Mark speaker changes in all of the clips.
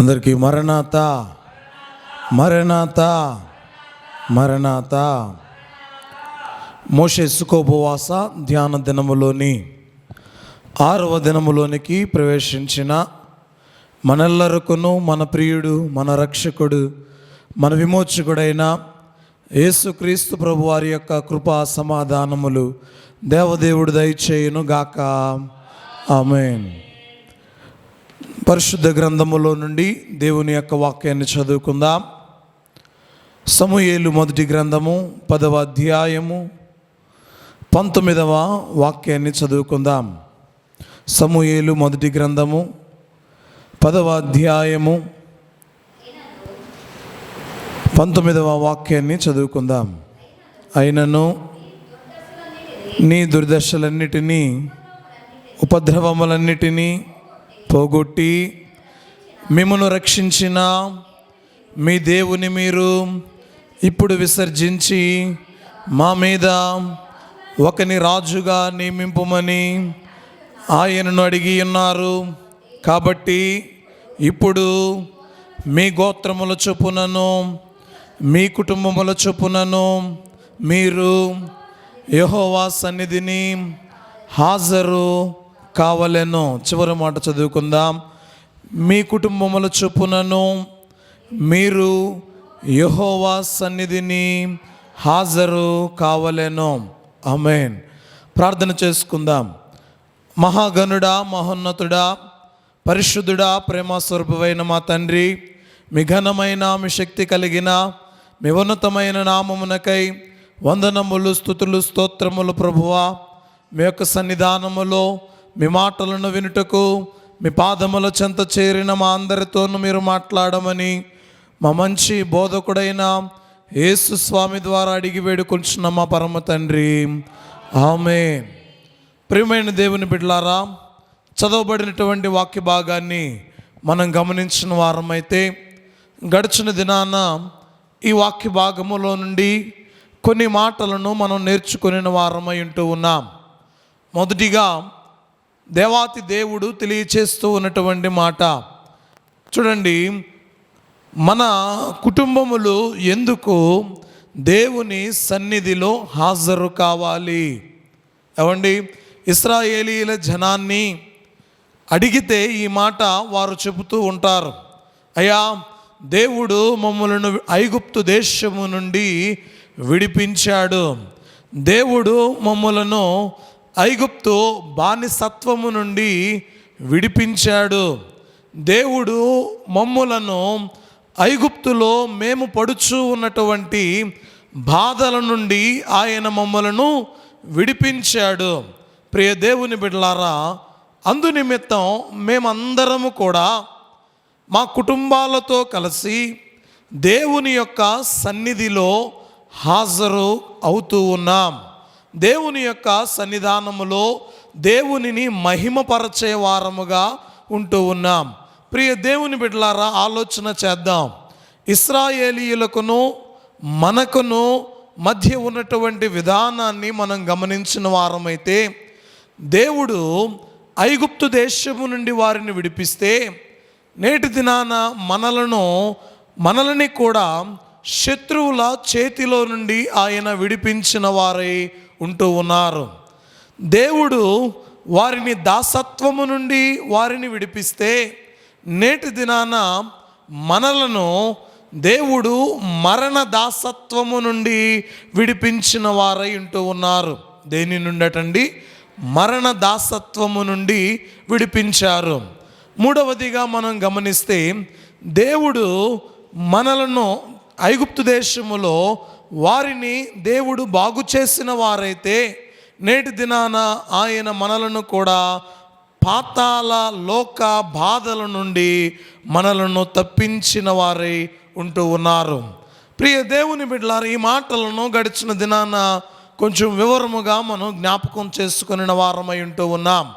Speaker 1: అందరికీ మరణాత మరణాత మరణాత. మోషే సుఖోపవాస ధ్యాన దినములోని ఆరవ దినములోనికి ప్రవేశించిన మనల్లరకును మన ప్రియుడు మన రక్షకుడు మన విమోచకుడైన యేసుక్రీస్తు ప్రభు వారి యొక్క కృపా సమాధానములు దేవదేవుడు దయచేయును గాక ఆమెన్. పరిశుద్ధ గ్రంథములో నుండి దేవుని యొక్క వాక్యాన్ని చదువుకుందాం. సమూయేలు మొదటి గ్రంథము పదవ అధ్యాయము పంతొమ్మిదవ వాక్యాన్ని చదువుకుందాం. సమూయేలు మొదటి గ్రంథము పదవ అధ్యాయము పంతొమ్మిదవ వాక్యాన్ని చదువుకుందాం. అయినను నీ దుర్దశలన్నిటినీ ఉపద్రవములన్నిటినీ పోగొట్టి మిమ్మను రక్షించిన మీ దేవుని మీరు ఇప్పుడు విసర్జించి మా మీద ఒకని రాజుగా నియమింపమని ఆయనను అడిగి ఉన్నారు. కాబట్టి ఇప్పుడు మీ గోత్రముల చొప్పునను మీ కుటుంబముల చొప్పునను మీరు యహోవా సన్నిధిని హాజరు కావలెను. చివరి మాట చదువుకుందాం. మీ కుటుంబముల చొప్పునను మీరు యహోవా సన్నిధిని హాజరు కావలెను. అమేన్ ప్రార్థన చేసుకుందాం. మహాగనుడా మహోన్నతుడా పరిశుద్ధుడా ప్రేమస్వరూపమైన మా తండ్రి మీ ఘనమైన మీ శక్తి కలిగిన మీ ఉన్నతమైన నామమునకై వందనములు స్థుతులు స్తోత్రములు ప్రభువా. మీ యొక్క సన్నిధానములో మీ మాటలను వినుటకు మీ పాదముల చెంత చేరిన మా అందరితోనూ మీరు మాట్లాడమని మా మంచి బోధకుడైన యేసు స్వామి ద్వారా అడిగి వేడుకొంచున్న మా పరమ తండ్రి. ఆమె ప్రియమైన దేవుని బిడ్డలారా చదవబడినటువంటి వాక్య భాగాన్ని మనం గమనించిన వారమైతే గడిచిన దినాన ఈ వాక్య భాగములో నుండి కొన్ని మాటలను మనం నేర్చుకునే వారమై ఉంటూ ఉన్నాం. మొదటిగా దేవాతి దేవుడు తెలియచేస్తూ ఉన్నటువంటి మాట. చూడండి మన కుటుంబములు ఎందుకు దేవుని సన్నిధిలో హాజరు కావాలి? ఏమండి ఇస్రాయేలీల జనాన్ని అడిగితే ఈ మాట వారు చెబుతూ ఉంటారు. అయ్యా దేవుడు మమ్మలను ఐగుప్తు దేశము నుండి విడిపించాడు. దేవుడు మమ్మలను ఐగుప్తు బానిసత్వము నుండి విడిపించాడు. దేవుడు మమ్ములను ఐగుప్తులో మేము పడుచు ఉన్నటువంటి బాధల నుండి ఆయన మమ్మలను విడిపించాడు. ప్రియ దేవుని బిడ్డలారా అందు నిమిత్తం మేమందరము కూడా మా కుటుంబాలతో కలిసి దేవుని యొక్క సన్నిధిలో హాజరు అవుతూ ఉన్నాం. దేవుని యొక్క సన్నిధానములో దేవునిని మహిమపరచే వారముగా ఉంటూ ఉన్నాం. ప్రియ దేవుని బిడ్డలారా ఆలోచన చేద్దాం. ఇస్రాయేలీయులకును మనకును మధ్య ఉన్నటువంటి విధానాన్ని మనం గమనించిన వారమైతే దేవుడు ఐగుప్తు దేశము నుండి వారిని విడిపిస్తే నేటి దినాన మనలను మనల్ని కూడా శత్రువుల చేతిలో నుండి ఆయన విడిపించిన వారై ఉంటూ ఉన్నారు. దేవుడు వారిని దాసత్వము నుండి వారిని విడిపిస్తే నేటి దినాన మనలను దేవుడు మరణ దాసత్వము నుండి విడిపించిన వారై ఉంటూ ఉన్నారు. దేని నుండటండి? మరణ దాసత్వము నుండి విడిపించారు. మూడవదిగా మనం గమనిస్తే దేవుడు మనలను ఐగుప్తు దేశములో వారిని దేవుడు బాగు చేసిన వారైతే నేటి దినాన ఆయన మనలను కూడా పాతాల లోక బాధల నుండి మనలను తప్పించిన వారై ఉంటూ ఉన్నారు. ప్రియ దేవుని బిడ్డలారు ఈ మాటలను గడిచిన దినాన కొంచెం వివరముగా మనం జ్ఞాపకం చేసుకుని వారమై ఉంటూ ఉన్నాం.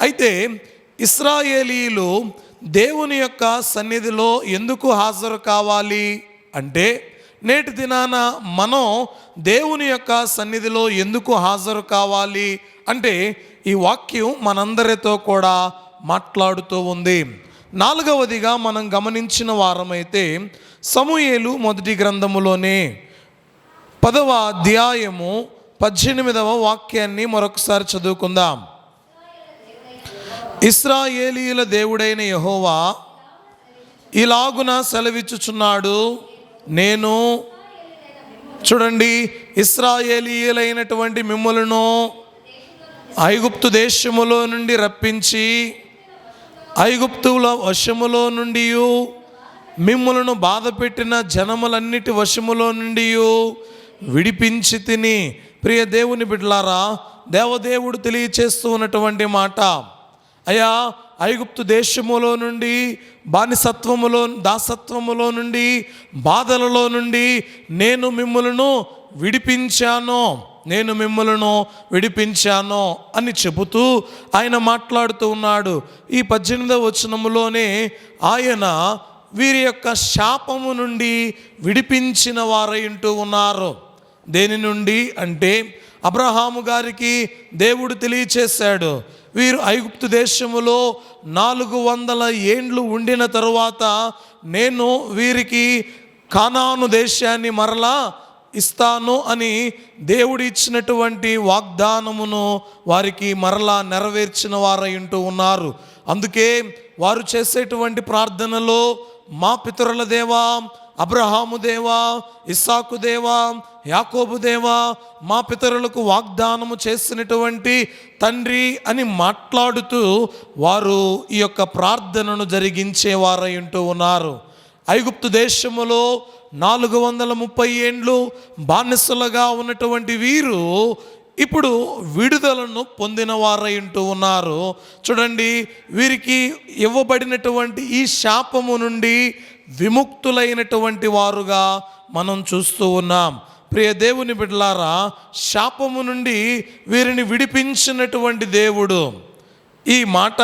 Speaker 1: అయితే ఇస్రాయేలీలు దేవుని యొక్క సన్నిధిలో ఎందుకు హాజరు కావాలి అంటే నేటి దినాన మనం దేవుని యొక్క సన్నిధిలో ఎందుకు హాజరు కావాలి అంటే ఈ వాక్యం మనందరితో కూడా మాట్లాడుతూ ఉంది. నాలుగవదిగా మనం గమనించిన వారమైతే సమూయేలు మొదటి గ్రంథములోనే పదవ అధ్యాయము పద్దెనిమిదవ వాక్యాన్ని మరొకసారి చదువుకుందాం. ఇస్రాయేలీల దేవుడైన యహోవా ఇలాగున సెలవిచ్చుచున్నాడు. నేను చూడండి ఇస్రాయేలీయులైనటువంటి మిమ్ములను ఐగుప్తు దేశములో నుండి రప్పించి ఐగుప్తుల వశములో నుండి మిమ్ములను బాధపెట్టిన జనములన్నిటి వశములో నుండి విడిపించి తిని. ప్రియ దేవుని బిడ్లారా దేవదేవుడు తెలియచేస్తూ ఉన్నటువంటి మాట అయ్యా ఐగుప్తు దేశములో నుండి బానిసత్వములో దాసత్వములో నుండి బాధలలో నుండి నేను మిమ్మలను విడిపించాను. నేను మిమ్మలను విడిపించాను అని చెబుతూ ఆయన మాట్లాడుతూ ఉన్నాడు. ఈ పద్దెనిమిదవ వచనములోనే ఆయన వీరి యొక్క శాపము నుండి విడిపించిన వారై ఉంటూ ఉన్నారు. దేని నుండి అంటే అబ్రహాము గారికి దేవుడు తెలియచేశాడు. వీరు ఐగుప్తు దేశములో నాలుగు వందల ఏండ్లు ఉండిన తరువాత నేను వీరికి కానాను దేశాన్ని మరలా ఇస్తాను అని దేవుడు ఇచ్చినటువంటి వాగ్దానమును వారికి మరలా నెరవేర్చిన వారై ఉంటూ ఉన్నారు. అందుకే వారు చేసేటువంటి ప్రార్థనలో మా పితరుల దేవా అబ్రహాము దేవా ఇస్సాకు దేవా యాకోబుదేవా మా పితరులకు వాగ్దానము చేసినటువంటి తండ్రి అని మాట్లాడుతూ వారు ఈ యొక్క ప్రార్థనను జరిగించేవారై ఉంటూ ఉన్నారు. ఐగుప్తు దేశములో నాలుగు వందల ముప్పై ఏండ్లు బానిసలుగా ఉన్నటువంటి వీరు ఇప్పుడు విడుదలను పొందిన వారై ఉంటూ ఉన్నారు. చూడండి వీరికి ఇవ్వబడినటువంటి ఈ శాపము నుండి విముక్తులైనటువంటి వారుగా మనం చూస్తూ ఉన్నాం. ప్రియ దేవుని బిడ్డలారా శాపము నుండి వీరిని విడిపించినటువంటి దేవుడు. ఈ మాట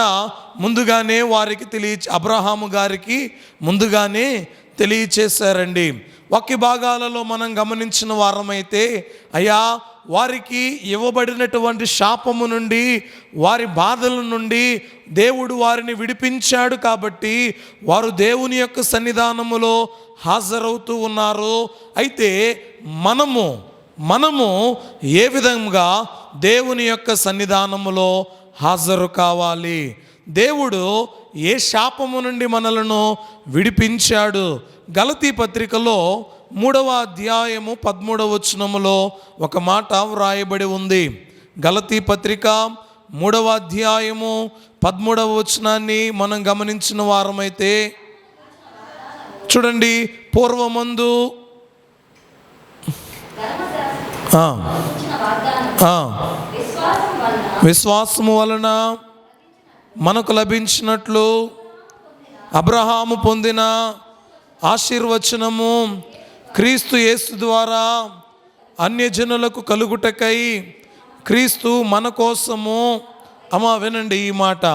Speaker 1: ముందుగానే వారికి తెలియ అబ్రహాము గారికి ముందుగానే తెలియచేశారండి. వాక్య భాగాలలో మనం గమనించిన వారమైతే అయ్యా వారికి ఇవ్వబడినటువంటి శాపము నుండి వారి బాధల నుండి దేవుడు వారిని విడిపించాడు కాబట్టి వారు దేవుని యొక్క సన్నిధానములో హాజరవుతూ ఉన్నారు. అయితే మనము మనము ఏ విధంగా దేవుని యొక్క సన్నిధానములో హాజరు కావాలి? దేవుడు ఏ శాపము నుండి మనలను విడిపించాడు? గలతీ పత్రికలో మూడవ అధ్యాయము పదమూడవ వచనములో ఒక మాట వ్రాయబడి ఉంది. గలతీ పత్రిక మూడవ అధ్యాయము పదమూడవ వచనాన్ని మనం గమనించిన వారమైతే చూడండి పూర్వమందు విశ్వాసము వలన మనకు లభించినట్లు అబ్రహాము పొందిన ఆశీర్వచనము క్రీస్తు యేసు ద్వారా అన్యజనులకు కలుగుటకై క్రీస్తు మన కోసము అమ్మా వినండి ఈ మాట.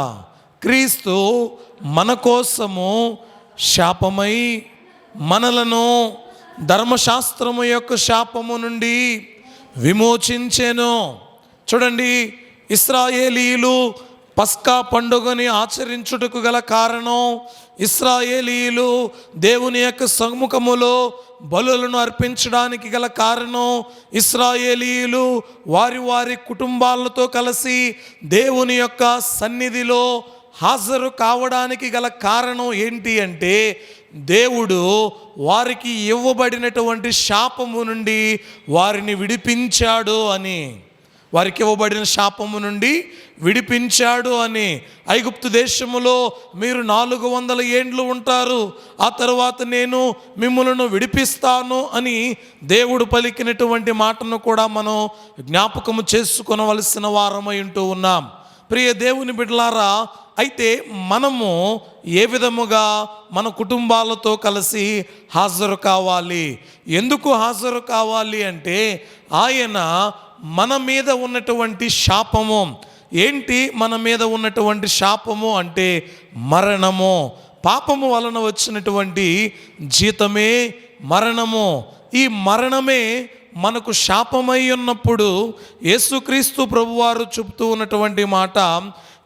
Speaker 1: క్రీస్తు మన కోసము శాపమై మనలను ధర్మశాస్త్రము యొక్క శాపము నుండి విమోచించెను. చూడండి ఇస్రాయేలీలు పస్కా పండుగని ఆచరించుటకు గల కారణం ఇస్రాయేలీలు దేవుని యొక్క సముఖములో బలులను అర్పించడానికి గల కారణం ఇస్రాయేలీలు వారి వారి కుటుంబాలతో కలిసి దేవుని యొక్క సన్నిధిలో హాజరు కావడానికి గల కారణం ఏంటి అంటే దేవుడు వారికి ఇవ్వబడినటువంటి శాపము నుండి వారిని విడిపించాడు అని. వారికి ఇవ్వబడిన శాపము నుండి విడిపించాడు అని ఐగుప్తు దేశములో మీరు నాలుగు వందల ఏండ్లు ఉంటారు ఆ తర్వాత నేను మిమ్మలను విడిపిస్తాను అని దేవుడు పలికినటువంటి మాటను కూడా మనం జ్ఞాపకము చేసుకునవలసిన వారమై ఉంటూ ఉన్నాం. ప్రియ దేవుని బిడ్డలారా అయితే మనము ఏ విధముగా మన కుటుంబాలతో కలిసి హాజరు కావాలి? ఎందుకు హాజరు కావాలి అంటే ఆయన మన మీద ఉన్నటువంటి శాపము ఏంటి మన మీద ఉన్నటువంటి శాపము అంటే మరణము? పాపము వలన వచ్చినటువంటి జీతమే మరణము. ఈ మరణమే మనకు శాపమై ఉన్నప్పుడు యేసుక్రీస్తు ప్రభువారు చెబుతూ ఉన్నటువంటి మాట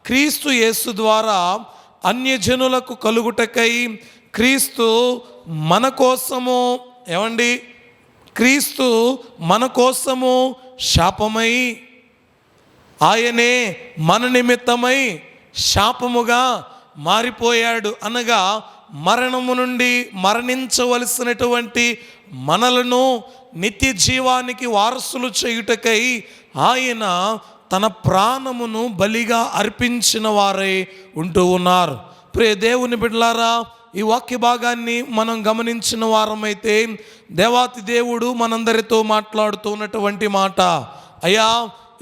Speaker 1: క్రీస్తు యేసు ద్వారా అన్యజనులకు కలుగుటకై క్రీస్తు మన కోసము ఏమండి? క్రీస్తు మన కోసము శాపమై ఆయనే మన నిమిత్తమై శాపముగా మారిపోయాడు అనగా మరణము నుండి మరణించవలసినటువంటి మనలను నిత్య జీవానికి వారసులు చేయుటకై ఆయన తన ప్రాణమును బలిగా అర్పించిన వారై ఉంటూ ఉన్నారు. ప్రే దేవుని బిడ్డలారా ఈ వాక్య భాగాన్ని మనం గమనించిన వారమైతే దేవాతి దేవుడు మనందరితో మాట్లాడుతూ ఉన్నటువంటి మాట అయ్యా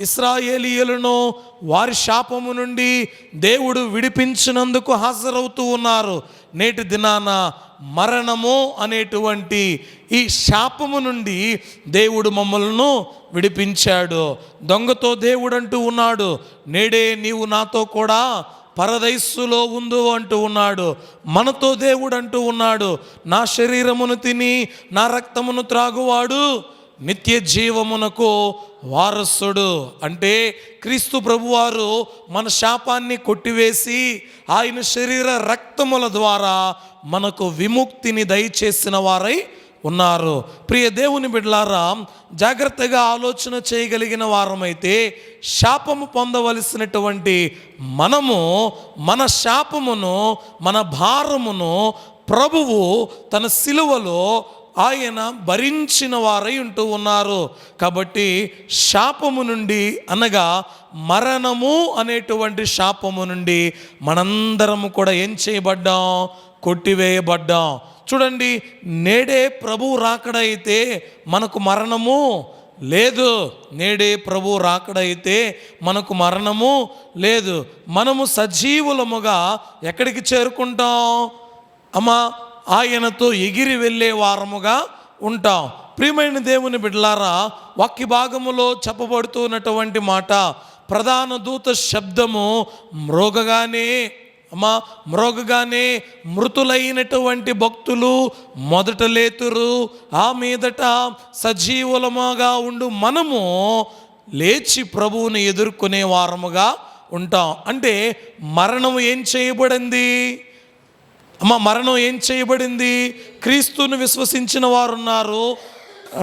Speaker 1: ఇస్రాయేలీయులను వారి శాపము నుండి దేవుడు విడిపించినందుకు హాజరవుతూ ఉన్నారు. నేటి దినాన మరణము అనేటువంటి ఈ శాపము నుండి దేవుడు మమ్మల్ని విడిపించాడు. దొంగతో దేవుడు అంటూ ఉన్నాడు. నేడే నీవు నాతో కూడా పరదైస్సులో ఉందు అంటూ ఉన్నాడు. మనతో దేవుడు అంటూ ఉన్నాడు. నా శరీరమును తిని నా రక్తమును త్రాగువాడు. నిత్య జీవమునకు వారసుడు. అంటే క్రీస్తు ప్రభువారు మన శాపాన్ని కొట్టివేసి ఆయన శరీర రక్తముల ద్వారా మనకు విముక్తిని దయచేసిన వారై ఉన్నారు. ప్రియ దేవుని బిడ్లారా జాగ్రత్తగా ఆలోచన చేయగలిగిన వారమైతే శాపము పొందవలసినటువంటి మనము మన శాపమును మన భారమును ప్రభువు తన సిలువలో ఆయన భరించిన వారై ఉంటూ ఉన్నారు. కాబట్టి శాపము నుండి అనగా మరణము అనేటువంటి శాపము నుండి మనందరము కూడా ఏం చేయబడ్డాం? కొట్టివేయబడ్డాం. చూడండి నేడే ప్రభు రాకడైతే మనకు మరణము లేదు. నేడే ప్రభు రాకడైతే మనకు మరణము లేదు. మనము సజీవులముగా ఎక్కడికి చేరుకుంటాం? అమ్మా ఆయనతో ఎగిరి వెళ్ళే వారముగా ఉంటాం. ప్రియమైన దేవుని బిడ్డలారా వాక్య భాగములో చెప్పబడుతున్నటువంటి మాట ప్రధాన దూత శబ్దము మ్రోగగానే అమ్మా మ్రోగగానే మృతులైనటువంటి భక్తులు మొదట లేతురు. ఆ మీదట సజీవులముగా ఉండు మనము లేచి ప్రభువుని ఎదుర్కొనే వారముగా ఉంటాం. అంటే మరణం ఏం చేయబడింది? అమ్మ మరణం ఏం చేయబడింది? క్రీస్తును విశ్వసించిన వారు ఉన్నారు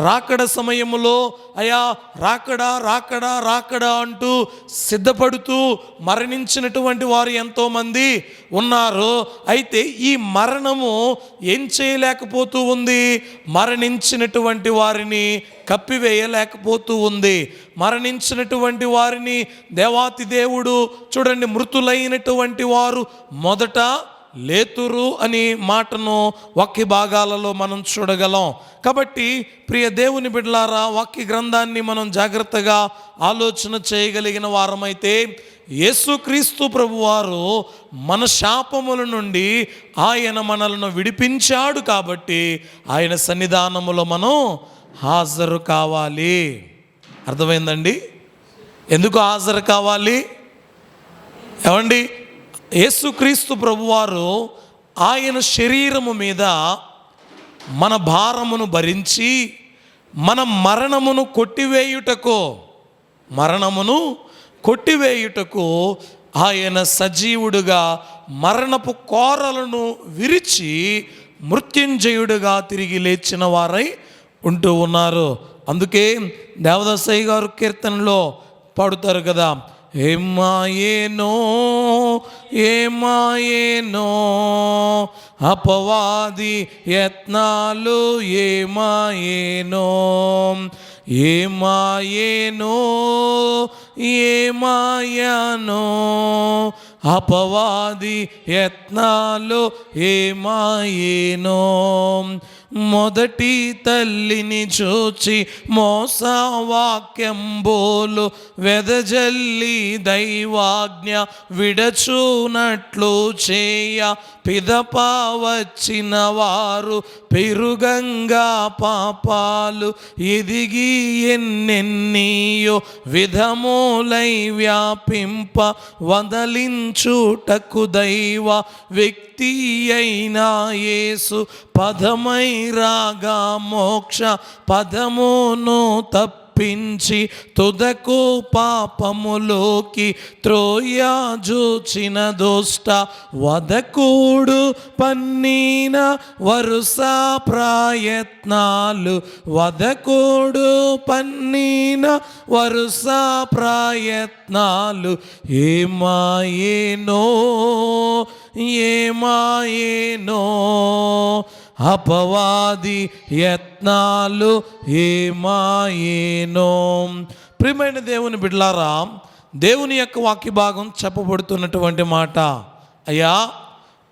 Speaker 1: రాకడ సమయంలో అయా రాకడా రాకడా రాకడా అంటూ సిద్ధపడుతూ మరణించినటువంటి వారు ఎంతోమంది ఉన్నారు. అయితే ఈ మరణము ఏం చేయలేకపోతూ ఉంది? మరణించినటువంటి వారిని కప్పివేయలేకపోతూ ఉంది. మరణించినటువంటి వారిని దేవాతి దేవుడు చూడండి మృతులైనటువంటి వారు మొదట లేతురు అని మాటను వాక్య భాగాలలో మనం చూడగలం. కాబట్టి ప్రియ దేవుని బిడ్డలారా వాక్య గ్రంథాన్ని మనం జాగ్రత్తగా ఆలోచన చేయగలిగిన వారమైతే యేసుక్రీస్తు ప్రభువారు మన శాపముల నుండి ఆయన మనలను విడిపించాడు కాబట్టి ఆయన సన్నిధానములో మనం హాజరు కావాలి. అర్థమైందండి? ఎందుకు హాజరు కావాలి? ఏమండి? యేసుక్రీస్తు ప్రభువారు ఆయన శరీరము మీద మన భారమును భరించి మన మరణమును కొట్టివేయుటకు మరణమును కొట్టివేయుటకు ఆయన సజీవుడుగా మరణపు కోరలను విరిచి మృత్యుంజయుడుగా తిరిగి లేచిన వారై ఉంటూ ఉన్నారు. అందుకే దేవదాసయ్య గారు కీర్తనలో పాడుతారు కదా ఏమాయేనో ఏమాయేనో అపవాది యత్నాలు ఏమాయేనో ఏమాయేనో ఏమాయానో అపవాది యత్నాలు ఏమాయేనో. మొదటి తల్లిని చూచి మోసవాక్యంబోలు వెదజల్లి దైవాజ్ఞ విడచూనట్లు చేయ పిదప వచ్చిన వారు పెరుగంగా పాపాలు ఎదిగి ఎన్నెన్నీయో విధములై వ్యాపింప వదలించుటకు దైవ వ్యక్తి అయినా యేసు పదమై రాగా మోక్ష పదమును తప్ప తప్పించి తుదకు పాపములోకి త్రోయాజూచిన దోష్ట వదకూడు పన్నీన వరుస ప్రయత్నాలు. వదకూడు పన్నీన వరుస ప్రయత్నాలు. ఏమాయేనో ఏమాయేనో అపవాది యత్నాలు ఏమాయేనో. ప్రియమైన దేవుని బిడ్లారా దేవుని యొక్క వాక్య భాగం చెప్పబడుతున్నటువంటి మాట. అయ్యా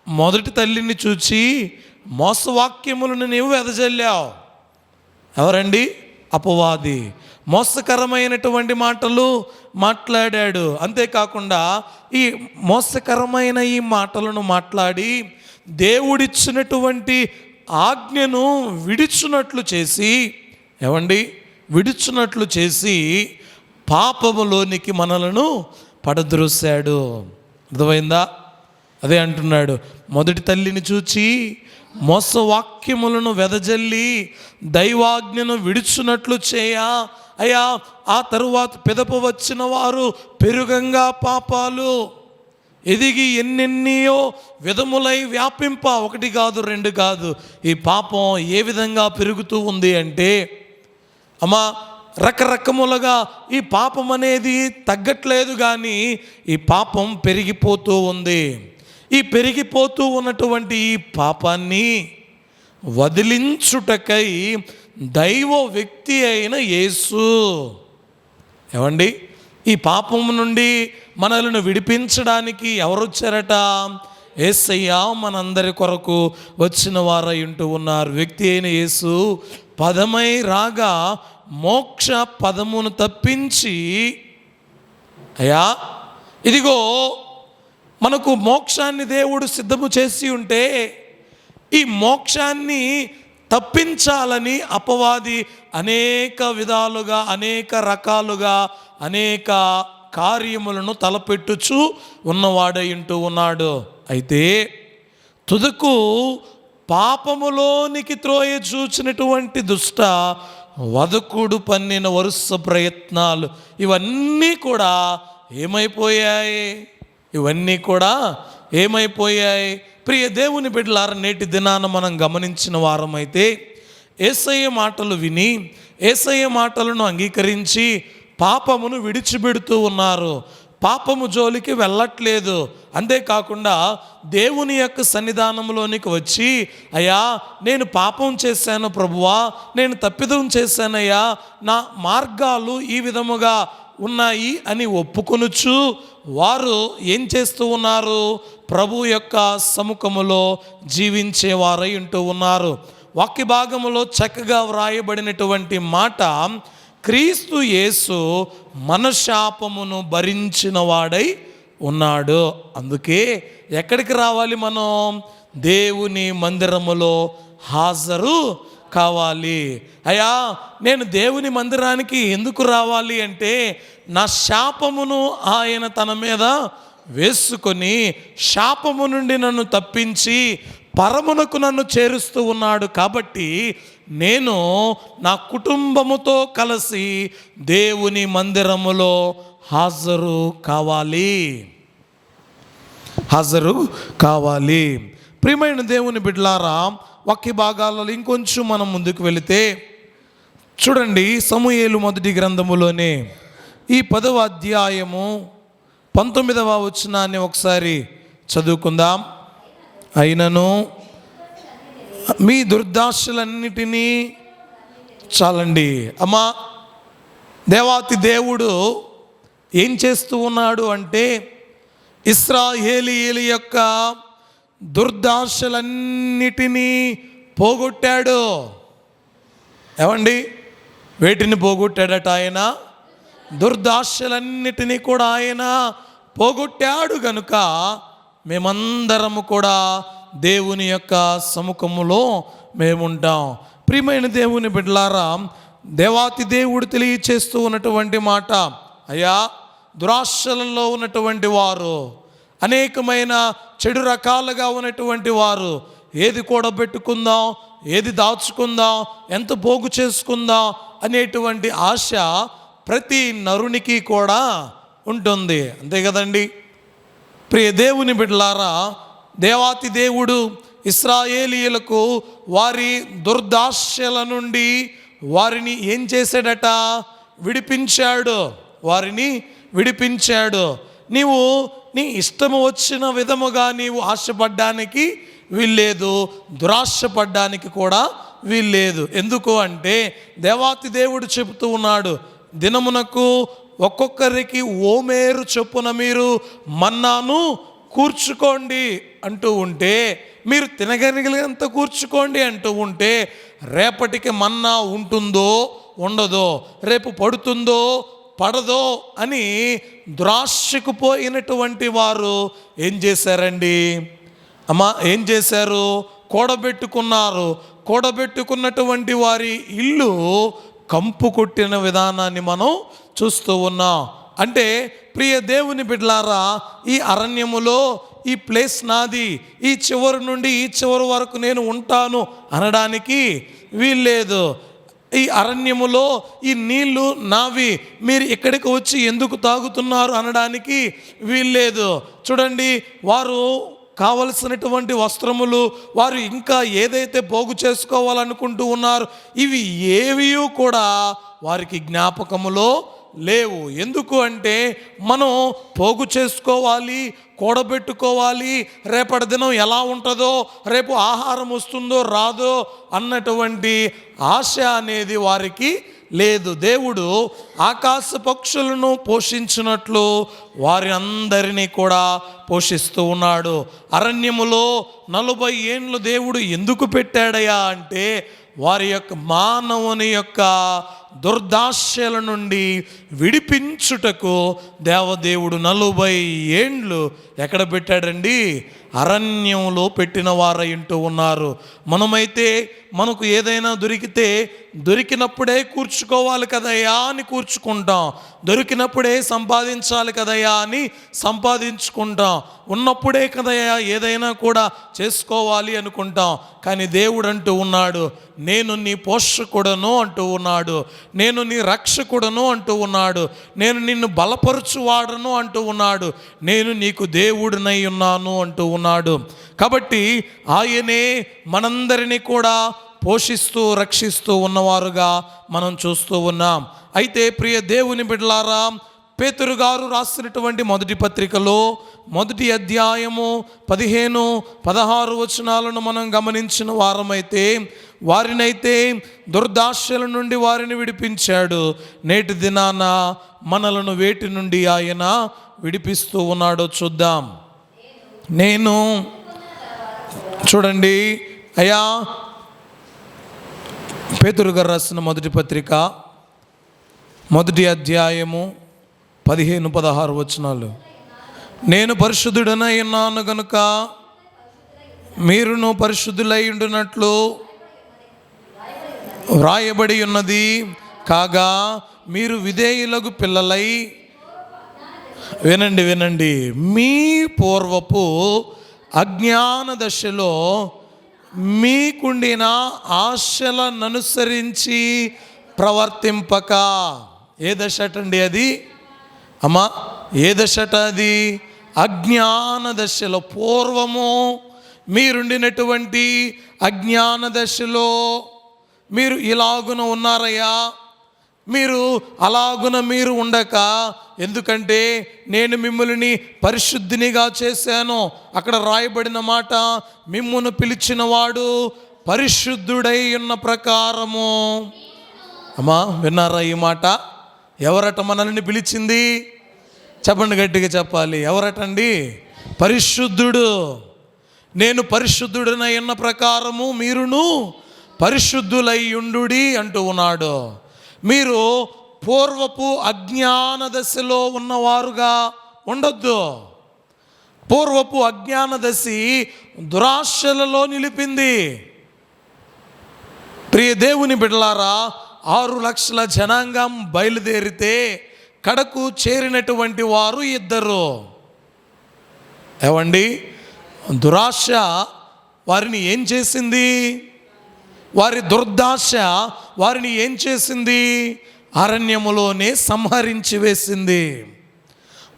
Speaker 1: మొదటి తల్లిని చూచి మోసవాక్యములను నీవు వెదజల్లావు. ఎవరండి? అపవాది. మోసకరమైనటువంటి మాటలు మాట్లాడాడు. అంతేకాకుండా ఈ మోసకరమైన ఈ మాటలను మాట్లాడి దేవుడిచ్చినటువంటి ఆజ్ఞను విడిచునట్లు చేసి ఏమండి? విడిచునట్లు చేసి పాపములోనికి మనలను పడద్రోశాడు. అర్థమైందా? అదే అంటున్నాడు. మొదటి తల్లిని చూచి మోసవాక్యములను వెదజల్లి దైవాజ్ఞను విడుచునట్లు చేయ. అయ్యా ఆ తరువాత పిదప వచ్చిన వారు పెరుగంగా పాపాలు. ఎదిగి ఎన్నెన్నయో విధములై వ్యాపింప ఒకటి కాదు రెండు కాదు. ఈ పాపం ఏ విధంగా పెరుగుతూ ఉంది అంటే అమ్మా రకరకములుగా ఈ పాపం అనేది తగ్గట్లేదు కానీ ఈ పాపం పెరిగిపోతూ ఉంది. ఈ పెరిగిపోతూ ఉన్నటువంటి ఈ పాపాన్ని వదిలించుటకై దైవ వ్యక్తి అయిన యేసు. ఏమండి? ఈ పాపం నుండి మనలను విడిపించడానికి ఎవరు వచ్చారట ఏసయ్య మనందరి కొరకు వచ్చిన వారై ఉంటూ ఉన్నారు. వ్యక్తి అయిన యేసు పదమై రాగా మోక్ష పదమును తప్పించి అయ్యా ఇదిగో మనకు మోక్షాన్ని దేవుడు సిద్ధము చేసి ఉంటే ఈ మోక్షాన్ని తప్పించాలని అపవాది అనేక విధాలుగా అనేక రకాలుగా అనేక కార్యములను తలపెట్టుచు ఉన్నవాడై ఉంటూ ఉన్నాడు. అయితే తుదకు పాపములోనికి త్రోయ చూచినటువంటి దుష్ట వదకుడు పన్నిన వరుస ప్రయత్నాలు ఇవన్నీ కూడా ఏమైపోయాయి? ఇవన్నీ కూడా ఏమైపోయాయి? ప్రియ దేవుని బిడ్డలార నేటి దినాన మనం గమనించిన వారమైతే ఏసయ్య మాటలు విని ఏసయ్య మాటలను అంగీకరించి పాపమును విడిచిపెడుతూ ఉన్నారు. పాపము జోలికి వెళ్ళట్లేదు. అంతేకాకుండా దేవుని యొక్క సన్నిధానంలోనికి వచ్చి అయ్యా నేను పాపం చేశాను ప్రభువా నేను తప్పిదం చేశానయ్యా నా మార్గాలు ఈ విధముగా ఉన్నాయి అని ఒప్పుకొనుచు వారు ఏం చేస్తూ ఉన్నారు? ప్రభు యొక్క సముఖములో జీవించేవారై ఉంటూ ఉన్నారు. వాక్య భాగములో చక్కగా వ్రాయబడినటువంటి మాట క్రీస్తు యేసు మనశాపమును భరించిన వాడై ఉన్నాడు. అందుకే ఎక్కడికి రావాలి మనం? దేవుని మందిరములో హాజరు కావాలి. అయ్యా నేను దేవుని మందిరానికి ఎందుకు రావాలి అంటే నా శాపమును ఆయన తన మీద వేసుకొని శాపము నుండి నన్ను తప్పించి పరమునకు నన్ను చేరుస్తూ ఉన్నాడు కాబట్టి నేను నా కుటుంబముతో కలిసి దేవుని మందిరములో హాజరు కావాలి. హాజరు కావాలి. ప్రియమైన దేవుని బిడ్లారా వాక్య భాగాలలో ఇంకొంచెం మనం ముందుకు వెళితే చూడండి సమూహేలు మొదటి గ్రంథములోనే ఈ పదవ అధ్యాయము పంతొమ్మిదవ వచనాన్ని ఒకసారి చదువుకుందాం. అయినను మీ దుర్దాశలన్నిటినీ చాలండి. అమ్మా దేవాతి దేవుడు ఏం చేస్తూ ఉన్నాడు అంటే ఇస్రాయేలీల యొక్క దుర్దాశలన్నిటినీ పోగొట్టాడు. ఏమండి? వేటిని పోగొట్టాడట ఆయన? దుర్దాశలన్నిటినీ కూడా ఆయన పోగొట్టాడు గనుక మేమందరము కూడా దేవుని యొక్క సముఖములో మేముంటాం. ప్రియమైన దేవుని బిడ్డలారా దేవాతి దేవుడు తెలియచేస్తూ ఉన్నటువంటి మాట అయ్యా దురాశలలో ఉన్నటువంటి వారు అనేకమైన చెడు రకాలుగా ఉన్నటువంటి వారు. ఏది కూడబెట్టుకుందాం ఏది దాచుకుందాం ఎంత పోగు చేసుకుందాం అనేటువంటి ఆశ ప్రతి నరునికి కూడా ఉంటుంది. అంతే కదండి? ప్రియ దేవుని బిడ్డలారా దేవాతి దేవుడు ఇస్రాయేలీయులకు వారి దుర్దాశల నుండి వారిని ఏం చేశాడట? విడిపించాడు. వారిని విడిపించాడు. నీవు నీ ఇష్టము వచ్చిన విధముగా నీవు ఆశపడ్డానికి వీల్లేదు దురాశపడ్డానికి కూడా వీల్లేదు. ఎందుకు అంటే దేవాతి దేవుడు చెబుతూ ఉన్నాడు దినమునకు ఒక్కొక్కరికి ఓమేరు చొప్పున మీరు మన్నాను కూర్చుకోండి అంటూ ఉంటే మీరు తినగలిగినంత కూర్చుకోండి అంటూ ఉంటే రేపటికి మన్నా ఉంటుందో ఉండదో రేపు పడుతుందో పడదో అని ద్రాక్షకు పోయినటువంటి వారు ఏం చేశారండి? అమ్మా ఏం చేశారు? కూడబెట్టుకున్నారు. కూడబెట్టుకున్నటువంటి వారి ఇల్లు కంపు కొట్టిన విధానాన్ని మనం చూస్తూ ఉన్నాం. అంటే ప్రియ దేవుని బిడ్లారా ఈ అరణ్యములో ఈ ప్లేస్ నాది ఈ చివరి నుండి ఈ చివరి వరకు నేను ఉంటాను అనడానికి వీల్లేదు. ఈ అరణ్యములో ఈ నీళ్ళు నావి. మీరు ఇక్కడికి వచ్చి ఎందుకు తాగుతున్నారు అనడానికి వీల్లేదు. చూడండి వారు కావలసినటువంటి వస్త్రములు వారు ఇంకా ఏదైతే పోగు చేసుకోవాలనుకుంటూ ఉన్నారు ఇవి ఏవి కూడా వారికి జ్ఞాపకములో లేవు. ఎందుకు అంటే మనం పోగు చేసుకోవాలి కూడబెట్టుకోవాలి. రేపటి దినం ఎలా ఉంటుందో రేపు ఆహారం వస్తుందో రాదో అన్నటువంటి ఆశ అనేది వారికి లేదు. దేవుడు ఆకాశ పక్షులను పోషించినట్లు వారి అందరినీ కూడా పోషిస్తూ ఉన్నాడు. అరణ్యములో నలభై ఏండ్లు దేవుడు ఎందుకు పెట్టాడయా అంటే వారి యొక్క మానవుని యొక్క దుర్దాశల నుండి విడిపించుటకు దేవదేవుడు నలభై ఏండ్లు ఎక్కడ పెట్టాడండి? అరణ్యంలో పెట్టిన వారై ఉంటూ ఉన్నారు. మనమైతే మనకు ఏదైనా దొరికితే దొరికినప్పుడే కూర్చుకోవాలి కదయ్యా అని కూర్చుకుంటాం. దొరికినప్పుడే సంపాదించాలి కదయ్యా అని సంపాదించుకుంటాం. ఉన్నప్పుడే కదయ్యా ఏదైనా కూడా చేసుకోవాలి అనుకుంటాం. కానీ దేవుడు అంటూ ఉన్నాడు నేను నీ పోషకుడను అంటూ ఉన్నాడు నేను నీ రక్షకుడను అంటూ ఉన్నాడు నేను నిన్ను బలపరుచువాడను అంటూ ఉన్నాడు నేను నీకు దేవుడినై ఉన్నాను అంటూ ఉన్నాడు. కాబట్టి ఆయనే మనందరినీ కూడా పోషిస్తూ రక్షిస్తూ ఉన్నవారుగా మనం చూస్తూ ఉన్నాం. అయితే ప్రియ దేవుని బిడ్డలారా పేతురు గారు రాసినటువంటి మొదటి పత్రికలో మొదటి అధ్యాయము పదిహేను పదహారు వచనాలను మనం గమనించిన వారమైతే వారినైతే దుర్దాశల నుండి వారిని విడిపించాడు. నేటి దినాన మనలను వేటి నుండి ఆయన విడిపిస్తూ ఉన్నాడో చూద్దాం. నేను చూడండి అయ్యా పేతురు గారు రాసిన మొదటి పత్రిక మొదటి అధ్యాయము పదిహేను పదహారు వచనాలు. నేను పరిశుద్ధుడనై ఉన్నాను గనుక మీరును పరిశుద్ధులై ఉండినట్లు వ్రాయబడి ఉన్నది. కాగా మీరు విధేయులకు పిల్లలై వినండి వినండి మీ పూర్వపు అజ్ఞాన దశలో మీకుండిన ఆశలననుసరించి ప్రవర్తింపక. ఏ దశట అండి అది? అమ్మా ఏ దశట అది? అజ్ఞాన దశలో పూర్వము మీరుండినటువంటి అజ్ఞాన దశలో మీరు ఇలాగున ఉన్నారయ్యా. మీరు అలాగున మీరు ఉండక ఎందుకంటే నేను మిమ్మల్ని పరిశుద్ధినిగా చేశాను. అక్కడ రాయబడిన మాట మిమ్మును పిలిచినవాడు పరిశుద్ధుడై ఉన్న ప్రకారము. అమ్మా విన్నారా ఈ మాట? ఎవరట మనల్ని పిలిచింది? చెప్పండి గట్టిగా చెప్పాలి. ఎవరటండి? పరిశుద్ధుడు. నేను పరిశుద్ధుడనై ఉన్న ప్రకారము మీరును పరిశుద్ధులై ఉండు అంటూ ఉన్నాడు. మీరు పూర్వపు అజ్ఞాన దశలో ఉన్నవారుగా ఉండొద్దు. పూర్వపు అజ్ఞాన దశి దురాశలలో నిలిపింది. ప్రియ దేవుని బిడలారా ఆరు లక్షల జనాంగం బయలుదేరితే కడకు చేరినటువంటి వారు ఇద్దరు. ఏవండి? దురాశ వారిని ఏం చేసింది? వారి దుర్దాశ వారిని ఏం చేసింది? అరణ్యములోనే సంహరించి వేసింది.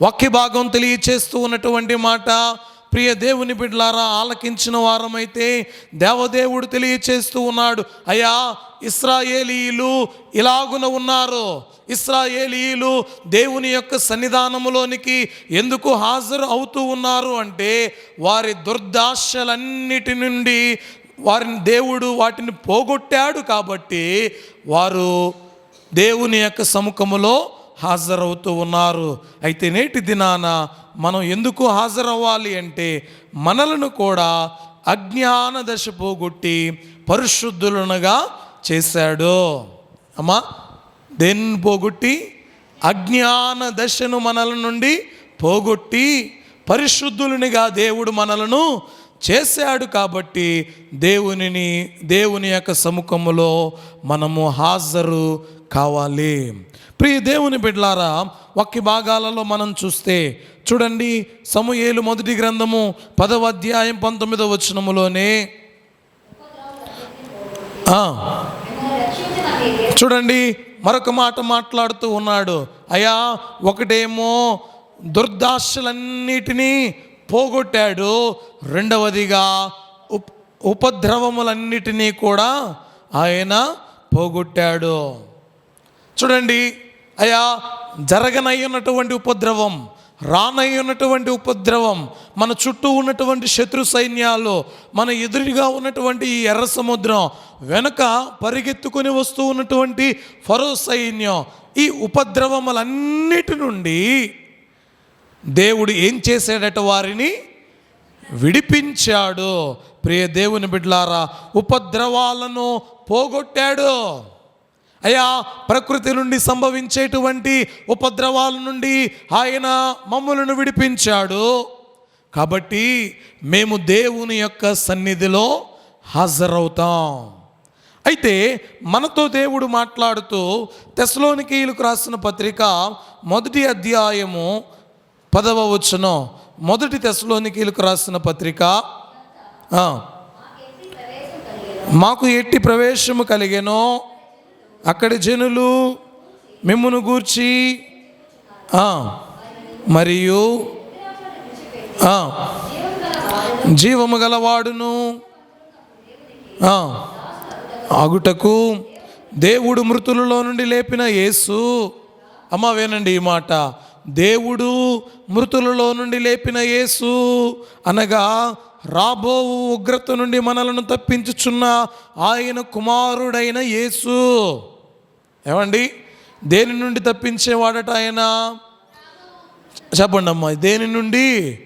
Speaker 1: వాక్య భాగం తెలియచేస్తూ ఉన్నటువంటి మాట ప్రియ దేవుని బిడ్లారా ఆలకించిన వారమైతే దేవదేవుడు తెలియచేస్తూ ఉన్నాడు. అయ్యా ఇస్రాయేలీలు ఇలాగున ఉన్నారు. ఇస్రాయేలీలు దేవుని యొక్క సన్నిధానములోనికి ఎందుకు హాజరు అవుతూ ఉన్నారు? అంటే వారి దుర్దాశలన్నిటి నుండి వారిని దేవుడు వాటిని పోగొట్టాడు కాబట్టి వారు దేవుని యొక్క సముఖములో హాజరవుతూ ఉన్నారు. అయితే నేటి దినాన మనం ఎందుకు హాజరవ్వాలి అంటే మనలను కూడా అజ్ఞాన దశ పోగొట్టి పరిశుద్ధులనుగా చేశాడు. అమ్మా దేన్ని పోగొట్టి? అజ్ఞాన దశను మనల నుండి పోగొట్టి పరిశుద్ధులనిగా దేవుడు మనలను చేశాడు కాబట్టి దేవునిని దేవుని యొక్క సముఖములో మనము హాజరు కావాలి. ప్రియ దేవుని బిడ్లారా ఒక్క భాగాలలో మనం చూస్తే చూడండి సమూహేలు మొదటి గ్రంథము పదవ అధ్యాయం పంతొమ్మిదవ వచనములోనే. చూడండి మరొక మాట మాట్లాడుతూ ఉన్నాడు. అయ్యా ఒకటేమో దుర్దాశలన్నిటినీ పోగొట్టాడు. రెండవదిగా ఉప ఉపద్రవములన్నిటినీ కూడా ఆయన పోగొట్టాడు. చూడండి అయ్యా జరగనయ్యున్నటువంటి ఉపద్రవం రానయ్యున్నటువంటి ఉపద్రవం మన చుట్టూ ఉన్నటువంటి శత్రు సైన్యాలు మన ఎదురుగా ఉన్నటువంటి ఈ ఎర్ర సముద్రం వెనుక పరిగెత్తుకుని వస్తూ ఉన్నటువంటి ఫరో సైన్యం ఈ ఉపద్రవములన్నిటి నుండి దేవుడు ఏం చేశాడట వారిని? విడిపించాడు. ప్రియ దేవుని బిడ్లారా ఉపద్రవాలను పోగొట్టాడు. అయ్యా ప్రకృతి నుండి సంభవించేటువంటి ఉపద్రవాల నుండి ఆయన మమ్ములను విడిపించాడు. కాబట్టి మేము దేవుని యొక్క సన్నిధిలో హాజరవుతాం. అయితే మనతో దేవుడు మాట్లాడుతూ తెస్లోనికీయులకు రాసిన పత్రిక మొదటి అధ్యాయము పదవ వచనం మొదటి తెశలోనికీలకు రాసిన పత్రిక. మాకు ఎట్టి ప్రవేశము కలిగెనో అక్కడి జనులు మిమ్మును గూర్చి మరియు జీవము గలవాడును ఆగుటకు దేవుడు మృతులలో నుండి లేపిన యేసు. అమ్మ వేనండి ఈ మాట. దేవుడు మృతులలో నుండి లేపిన యేసు అనగా రాబో ఉగ్రత నుండి మనలను తప్పించుచున్న ఆయన కుమారుడైన యేసు. ఏమండి? దేని నుండి తప్పించేవాడట ఆయన? చెప్పండి అమ్మా దేని నుండి?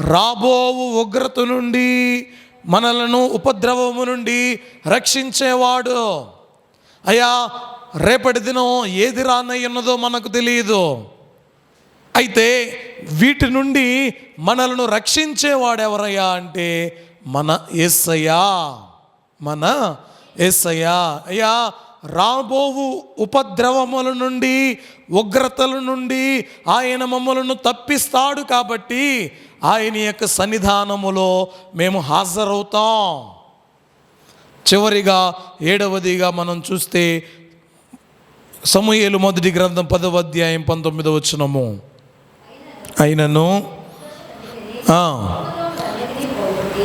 Speaker 1: రాబోవు ఉగ్రత నుండి మనలను ఉపద్రవము నుండి రక్షించేవాడు. అయ్యా రేపటి దినం ఏది రానయ్యున్నదో మనకు తెలియదు అయితే వీటి నుండి మనలను రక్షించేవాడు ఎవరయ్యా అంటే మన ఎస్సయ్యా మన ఎస్సయ్యా అయ్యా రాబోవు ఉపద్రవముల నుండి ఉగ్రతల నుండి ఆయన మమ్మలను తప్పిస్తాడు కాబట్టి ఆయన యొక్క సన్నిధానములో మేము హాజరవుతాం. చివరిగా ఏడవదిగా మనం చూస్తే సమూహలు మొదటి గ్రంథం పదవ అధ్యాయం పంతొమ్మిదవ వచ్చినము అయినను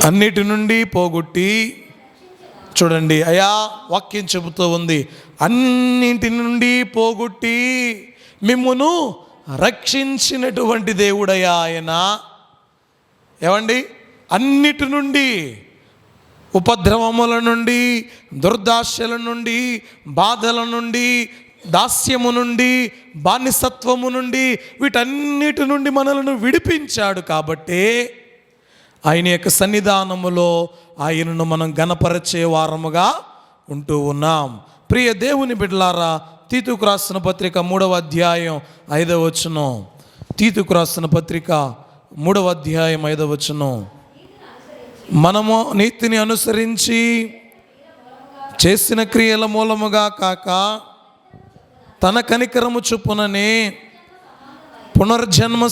Speaker 1: అన్నిటి నుండి పోగొట్టి చూడండి అయా వాక్యం చెబుతూ ఉంది అన్నింటి నుండి పోగొట్టి మిమ్మును రక్షించినటువంటి దేవుడయ్యా ఆయన. ఏమండి? అన్నిటి నుండి ఉపద్రవముల నుండి దుర్దాశల నుండి బాధల నుండి దాస్యము నుండి బానిసత్వము నుండి వీటన్నిటి నుండి మనలను విడిపించాడు కాబట్టి ఆయన యొక్క సన్నిధానములో ఆయనను మనం గణపరచే వారముగా ఉంటూ ఉన్నాం. ప్రియ దేవుని బిడ్డలారా తీతుకు రాసిన పత్రిక మూడవ అధ్యాయం ఐదవ వచనం. తీతుకు రాసిన పత్రిక మూడవ అధ్యాయం ఐదవ వచనం. మనము నీతిని అనుసరించి చేసిన క్రియల మూలముగా కాక తన కనికరము చొప్పుననే పునర్జన్మ